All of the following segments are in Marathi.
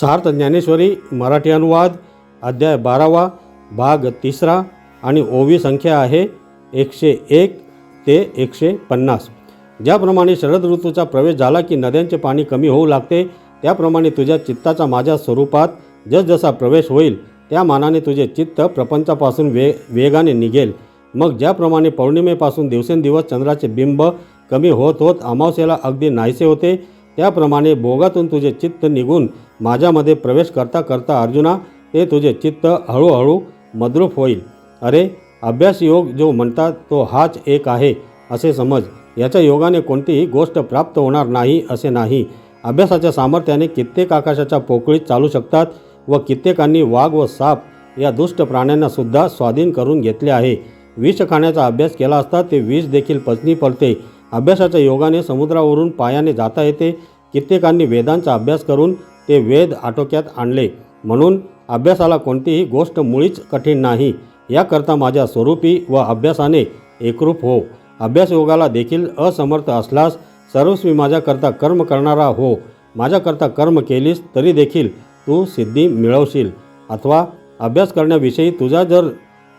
सार्थ ज्ञानेश्वरी मराठी अनुवाद अध्याय बारावा भाग तिसरा आणि ओवी संख्या आहे एकशे एक ते एकशे पन्नास. ज्याप्रमाणे शरद ऋतूचा प्रवेश झाला की नद्यांचे पाणी कमी होऊ लागते त्याप्रमाणे तुझ्या चित्ताचा माझ्या स्वरूपात जसजसा प्रवेश होईल त्या मानाने तुझे चित्त प्रपंचापासून वे वेगाने निघेल. मग ज्याप्रमाणे पौर्णिमेपासून दिवसेंदिवस चंद्राचे बिंब कमी होत होत अमावस्येला अगदी नाहीसे होते त्याप्रमाणे भोगातून तुझे चित्त निघून माझ्यामध्ये प्रवेश करता करता अर्जुना ते तुझे चित्त हळूहळू मद्रूप होईल. अरे अभ्यास योग जो म्हणतात तो हाच एक आहे असे समज. याच्या योगाने कोणतीही गोष्ट प्राप्त होणार नाही असे नाही. अभ्यासाच्या सामर्थ्याने कित्येक आकाशाच्या पोकळीत चालू शकतात व कित्येकांनी वाघ व साप या दुष्ट प्राण्यांनासुद्धा स्वाधीन करून घेतले आहे. विष खाण्याचा अभ्यास केला असता ते विष देखील पचनी पडते. अभ्यासाच्या योगाने समुद्रावरून पायाने जाता येते. कित्येकांनी वेदांचा अभ्यास करून ते वेद आटोक्यात आणले. म्हणून अभ्यासाला कोणतीही गोष्ट मुळीच कठीण नाही. याकरता माझ्या स्वरूपी व अभ्यासाने एकरूप हो. अभ्यासयोगाला देखील असमर्थ असल्यास सर्वस्वी माझ्याकरता कर्म करणारा हो. माझ्याकरता कर्म केलीस तरी देखील तू सिद्धी मिळवशील. अथवा अभ्यास करण्याविषयी तुझा जर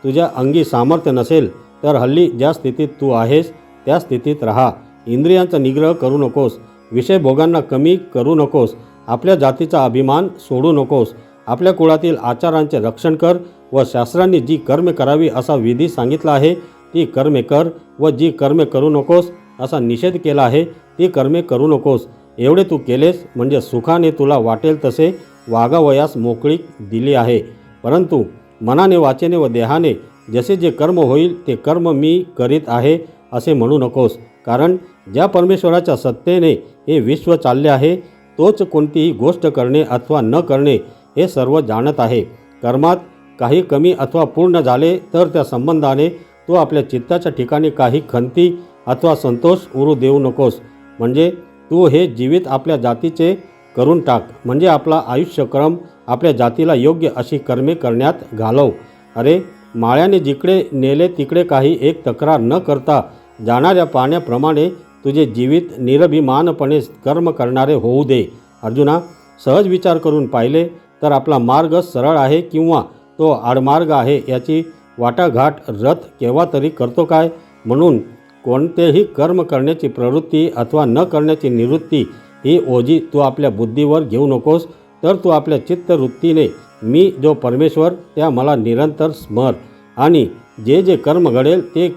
तुझ्या अंगी सामर्थ्य नसेल तर हल्ली ज्या स्थितीत तू आहेस त्या स्थितीत राहा. इंद्रियांचा निग्रह करू नकोस. विषय भोगांना कमी करू नकोस. आपल्या जातीचा अभिमान सोडू नकोस. आपल्या कुळातील आचारांचे रक्षण कर व शास्त्रांनी जी कर्मे करावी असा विधी सांगितला आहे ती कर्मे कर व जी कर्मे करू नकोस असा निषेध केला आहे ती कर्मे करू नकोस. एवढे तू केलेस म्हणजे सुखाने तुला वाटेल तसे वागावयास मोकळीक दिली आहे. परंतु मनाने वाचेने व देहाने जसे जे कर्म होईल ते कर्म मी करीत आहे. असे म्हणू नकोस. कारण ज्या परमेश्वराच्या सत्तेने हे विश्व चालले आहे तोच कोणतीही गोष्ट करणे अथवा न करणे हे सर्व जाणत आहे. कर्मात काही कमी अथवा पूर्ण झाले तर त्या संबंधाने तू आपल्या चित्ताच्या ठिकाणी काही खंती अथवा संतोष उरू देऊ नकोस. म्हणजे तू हे जीवित आपल्या जातीचे करून टाक. म्हणजे आपला आयुष्यक्रम आपल्या जातीला योग्य अशी कर्मे करण्यात घालव. अरे माळ्याने जिकडे नेले तिकडे काही एक तक्रार न करता जाणाऱ्या पाण्याप्रमाणे तुझे जीवित निरभिमानपणे कर्म करणारे होऊ दे. अर्जुना सहज विचार करून पाहिले तर आपला मार्ग सरळ आहे किंवा तो आडमार्ग आहे याची वाटाघाट रथ केव्हा तरी करतो काय? म्हणून कोणतेही कर्म करण्याची प्रवृत्ती अथवा न करण्याची निवृत्ती ही ओझी तू आपल्या बुद्धीवर घेऊ नकोस तर तू आपल्या चित्तवृत्तीने मी जो परमेश्वर त्या मला निरंतर स्मर. आणि जे जे कर्म घडेल ते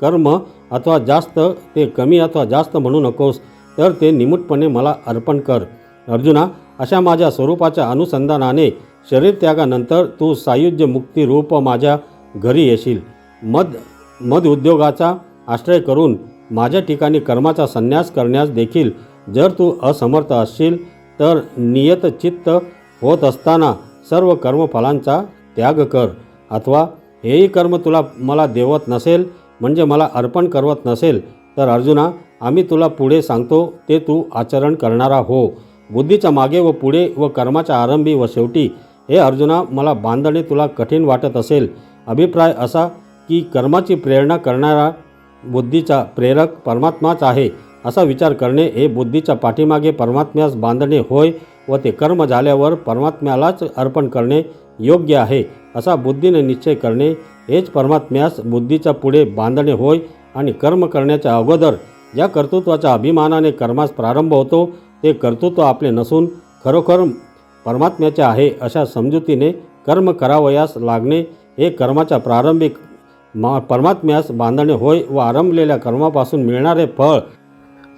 कर्म अथवा जास्त ते कमी अथवा जास्त म्हणू नकोस तर ते निमूटपणे मला अर्पण कर. अर्जुना अशा माझ्या स्वरूपाच्या अनुसंधानाने शरीर त्यागानंतर तू सायुज्य मुक्तीरूप माझ्या घरी येशील. मद मध उद्योगाचा आश्रय करून माझ्या ठिकाणी कर्माचा संन्यास करण्यास देखील जर तू असमर्थ असशील तर नियत चित्त होत असताना सर्व कर्मफलांचा त्याग कर. अथवा हेही कर्म तुला मला देवत नसेल म्हणजे मला अर्पण करवत नसेल तर अर्जुना आम्ही तुला पुढे सांगतो ते तू आचरण करणारा हो. बुद्धीच्या मागे व पुढे व कर्माच्या आरंभी व शेवटी हे अर्जुना मला बांधणे तुला कठीण वाटत असेल. अभिप्राय असा की कर्माची प्रेरणा करणारा बुद्धीचा प्रेरक परमात्माच आहे असा विचार करणे हे बुद्धीच्या पाठीमागे परमात्म्यास बांधणे होय व ते कर्म झाल्यावर परमात्म्यालाच अर्पण करणे योग्य आहे असा बुद्धीने निश्चय करणे हेच परमात्म्यास बुद्धीच्या पुढे बांधणे होय आणि कर्म करण्याच्या अगोदर ज्या कर्तृत्वाच्या अभिमानाने कर्मास प्रारंभ होतो ते कर्तृत्व आपले नसून खरोखर परमात्म्याचे आहे अशा समजुतीने कर्म करावयास लागणे हे कर्माच्या प्रारंभिक मा परमात्म्यास बांधणे होय व आरंभलेल्या कर्मापासून मिळणारे फळ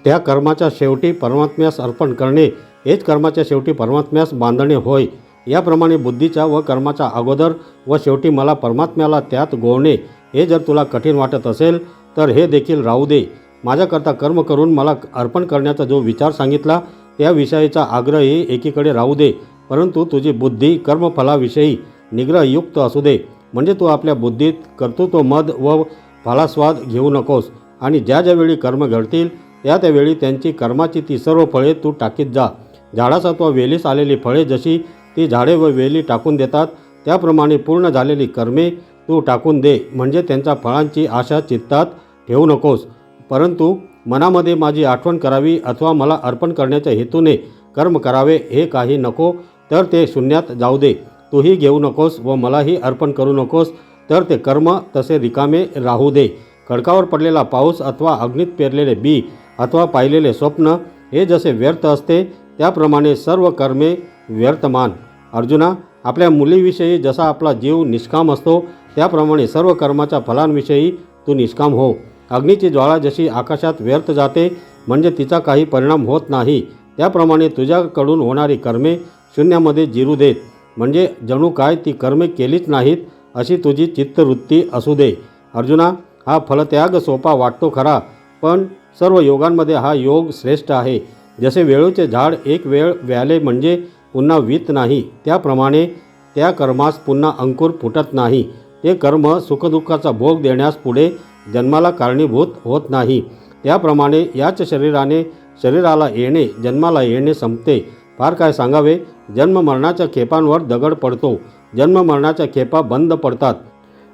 त्या कर्माच्या शेवटी परमात्म्यास अर्पण करणे हेच कर्माच्या शेवटी परमात्म्यास बांधणे होय याप्रमाणे बुद्धीच्या व कर्माच्या अगोदर व शेवटी मला परमात्म्याला त्यात गोवणे हे जर तुला कठीण वाटत असेल तर हे देखील राहू दे. माझ्याकरता कर्म करून मला अर्पण करण्याचा जो विचार सांगितला त्याविषयीचा आग्रहही एकीकडे राहू दे. परंतु तुझी बुद्धी कर्मफलाविषयी निग्रहयुक्त असू दे. म्हणजे तू आपल्या बुद्धीत कर्तृत्व मद व फलास्वाद घेऊ नकोस. आणि ज्या ज्यावेळी कर्म घडतील त्या त्यावेळी त्यांची कर्माची ती सर्व फळे तू टाकीत जा. झाडास अथवा वेलीस आलेली फळे जशी ती झाडे व वेली टाकून देतात. त्याप्रमाणे पूर्ण झालेली कर्मे तू टाकून दे म्हणजे त्यांच्या फळांची आशा चित्तात ठेवू नकोस. परंतु मनामध्ये माझी आठवण करावी अथवा मला अर्पण करण्याच्या हेतूने कर्म करावे हे काही नको तर ते शून्यात जाऊ दे. तूही घेऊ नकोस व मलाही अर्पण करू नकोस तर ते कर्म तसे रिकामे राहू दे. खडकावर पडलेला पाऊस अथवा अग्नीत पेरलेले बी अथवा पाहिलेले स्वप्न हे जसे व्यर्थ असते त्याप्रमाणे सर्व कर्मे व्यर्थमान. अर्जुना आपल्या मुलीविषयी जसा आपला जीव निष्काम असतो त्याप्रमाणे सर्व कर्माच्या फलांविषयी तू निष्काम हो. अग्नीची ज्वाळा जशी आकाशात व्यर्थ जाते म्हणजे तिचा काही परिणाम होत नाही. त्याप्रमाणे तुझ्याकडून होणारी कर्मे शून्यामध्ये जिरू देत. म्हणजे जणू काय ती कर्मे केलीच नाहीत अशी तुझी चित्तवृत्ती असू दे. अर्जुना हा फलत्याग सोपा वाटतो खरा पण सर्व योगांमध्ये हा योग श्रेष्ठ आहे. जसे वेळूचे झाड एक वेळ व्याले म्हणजे पुन्हा वीत नाही. त्याप्रमाणे त्या कर्मास पुन्हा अंकुर फुटत नाही. ते कर्म सुखदुःखाचा भोग देण्यास पुढे जन्माला कारणीभूत होत नाही. त्याप्रमाणे याच शरीराने शरीराला येणे जन्माला येणे संपते. फार काय सांगावे? जन्ममरणाच्या खेपांवर दगड पडतो. जन्ममरणाच्या खेपा बंद पडतात.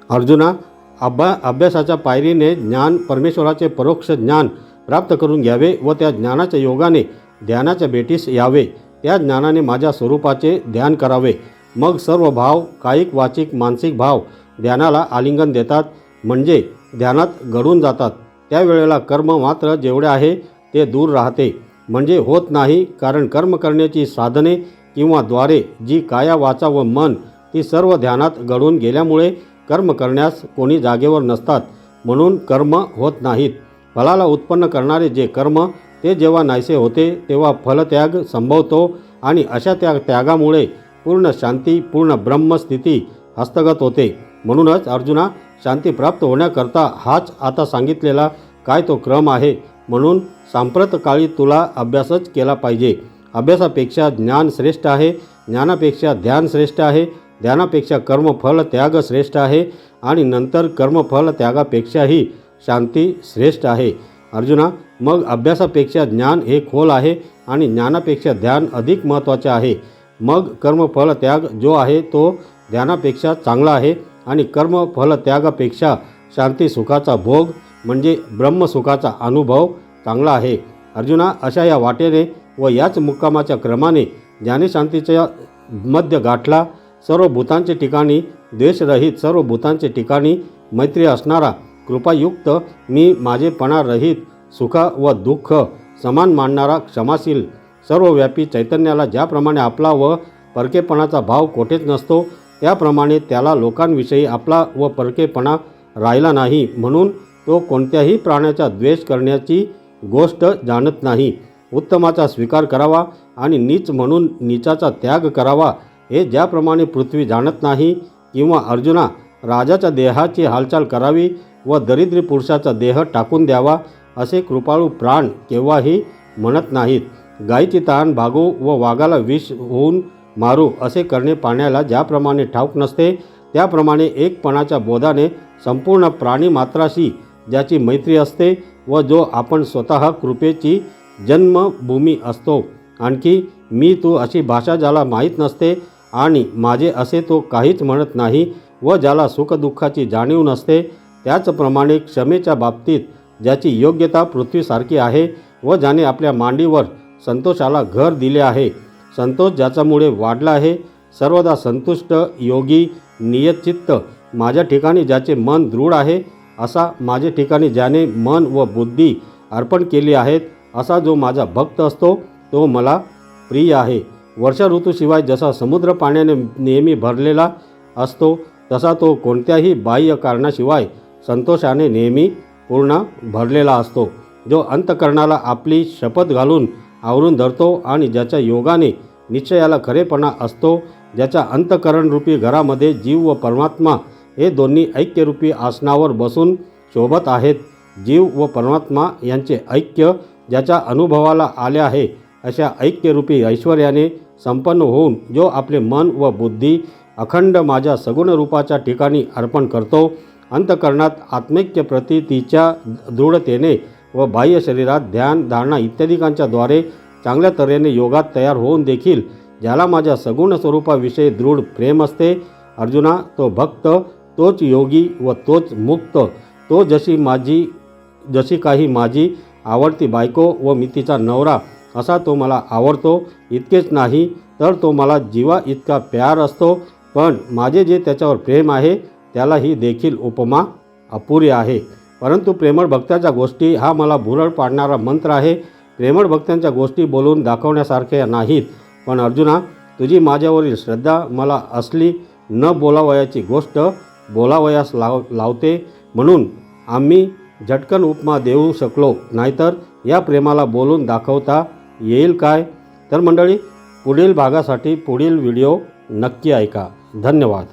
अर्जुना अभ्या अभ्यासाच्या पायरीने ज्ञान परमेश्वराचे परोक्ष ज्ञान प्राप्त करून घ्यावे व त्या ज्ञानाच्या योगाने ध्यानाच्या भेटीस यावे. त्या ज्ञानाने माझ्या स्वरूपाचे ध्यान करावे. मग सर्व भाव कायिक वाचिक मानसिक भाव ध्यानाला आलिंगन देतात. म्हणजे ध्यानात घडून जातात. त्यावेळेला कर्म मात्र जेवढे आहे ते दूर राहते. म्हणजे होत नाही कारण कर्म करण्याची साधने किंवा द्वारे जी काया वाचा व मन ती सर्व ध्यानात घडून गेल्यामुळे कर्म करण्यास कोणी जागेवर नसतात. म्हणून कर्म होत नाहीत. फलाला उत्पन्न करणारे जे कर्म ते जेव्हा नाहीसे होते तेव्हा फलत्याग संभवतो आणि अशा त्या त्यागामुळे पूर्ण शांती पूर्ण ब्रह्मस्थिती हस्तगत होते. म्हणूनच अर्जुना शांती प्राप्त होण्याकरता हाच आता सांगितलेला काय तो क्रम आहे. म्हणून सांप्रत काळी तुला अभ्यासच केला पाहिजे. अभ्यासापेक्षा ज्ञान श्रेष्ठ आहे ज्ञानापेक्षा ध्यान श्रेष्ठ आहे ध्यानापेक्षा कर्मफल त्याग श्रेष्ठ आहे आणि नंतर कर्मफल त्यागापेक्षाही शांती श्रेष्ठ आहे. अर्जुना मग अभ्यासापेक्षा ज्ञान हे खोल आहे आणि ज्ञानापेक्षा ध्यान अधिक महत्त्वाचे आहे. मग कर्मफल त्याग जो आहे तो ध्यानापेक्षा चांगला आहे आणि कर्मफल त्यागापेक्षा शांती सुखाचा भोग म्हणजे ब्रह्मसुखाचा अनुभव चांगला आहे. अर्जुना अशा या वाटेने व याच मुक्कामाच्या क्रमाने ज्ञानशांतीच्या मध्य गाठला. सर्व भूतांचे ठिकाणी द्वेषरहित सर्व भूतांचे ठिकाणी मैत्री असणारा कृपायुक्त मी माझेपणा रहित सुख व दुःख समान मानणारा क्षमाशील सर्वव्यापी चैतन्याला ज्याप्रमाणे आपला व परकेपणाचा भाव कोठेच नसतो त्याप्रमाणे त्याला लोकांविषयी आपला व परकेपणा राहिला नाही म्हणून तो कोणत्याही प्राण्याचा द्वेष करण्याची गोष्ट जाणत नाही. उत्तमाचा स्वीकार करावा आणि नीच म्हणून नीचाचा त्याग करावा हे ज्याप्रमाणे पृथ्वी जाणत नाही किंवा अर्जुना राजाच्या देहाची हालचाल करावी व दरिद्री पुरुषाचा देह टाकून द्यावा असे कृपाळू प्राण केव्हाही म्हणत नाहीत. गायीची तहान भागू व वाघाला विष होऊन मारू असे करणे पाण्याला ज्याप्रमाणे ठाऊक नसते त्याप्रमाणे एकपणाच्या बोधाने संपूर्ण प्राणीमात्राशी ज्याची मैत्री असते व जो आपण स्वतः कृपेची जन्मभूमी असतो. आणखी मी तू अशी भाषा ज्याला माहीत नसते आणि माझे असे तो काहीच म्हणत नाही व ज्याला सुखदुःखाची जाणीव नसते त्याचप्रमाणे क्षमेच्या बाबतीत ज्याची योग्यता पृथ्वीसारखी आहे व ज्याने आपल्या मांडीवर संतोषाला घर दिले आहे. संतोष ज्याच्यामुळे वाढला आहे सर्वदा संतुष्ट योगी नियतचित्त माझ्या ठिकाणी ज्याचे मन दृढ आहे असा माझ्या ठिकाणी ज्याने मन व बुद्धी अर्पण केली आहेत असा जो माझा भक्त असतो तो मला प्रिय आहे. वर्षा ऋतूशिवाय जसा समुद्र पाण्याने नेहमी भरलेला असतो तसा तो कोणत्याही बाह्य कारणाशिवाय संतोषाने नेहमी पूर्ण भरलेला असतो. जो अंतकरणाला आपली शपथ घालून आवरून धरतो आणि ज्याच्या योगाने निश्चयाला खरेपणा असतो ज्याच्या अंतकरणरूपी घरामध्ये जीव व परमात्मा हे दोन्ही ऐक्यरूपी आसनावर बसून शोभत आहेत. जीव व परमात्मा यांचे ऐक्य ज्याच्या अनुभवाला आले आहे अशा ऐक्यरूपी ऐश्वर्याने संपन्न होऊन जो आपले मन व बुद्धी अखंड माझ्या सगुण रूपाच्या ठिकाणी अर्पण करतो अंतकरणात आत्मैक्यप्रती प्रतीतीच्या दृढतेने व बाह्य शरीरात ध्यान धारणा इत्यादिकांच्या द्वारे चांगल्या तऱ्हेने योगात तयार होऊन देखील ज्याला माझ्या सगुण स्वरूपाविषयी दृढ प्रेम असते अर्जुना तो भक्त तोच योगी व तोच मुक्त तो जशी माझी जशी काही माझी आवडती बायको व मी तिचा नवरा असा तो मला आवडतो इतकेच नाही तर तो मला जीवा इतका प्यार असतो पण माझे जे त्याच्यावर प्रेम आहे त्याला ही देखील उपमा अपुरी आहे. परंतु प्रेमळ भक्ताच्या गोष्टी हा मला भुरळ पाडणारा मंत्र आहे. प्रेमळ भक्तांच्या गोष्टी बोलून दाखवण्यासारख्या नाहीत. पण अर्जुना तुझी माझ्यावरील श्रद्धा मला असली न बोलावयाची गोष्ट बोलावयास लाव लावते. म्हणून आम्ही झटकन उपमा देऊ शकलो नाहीतर या प्रेमाला बोलून दाखवता येईल काय? तर मंडळी पुढील भागासाठी पुढील व्हिडिओ नक्की ऐका. धन्यवाद.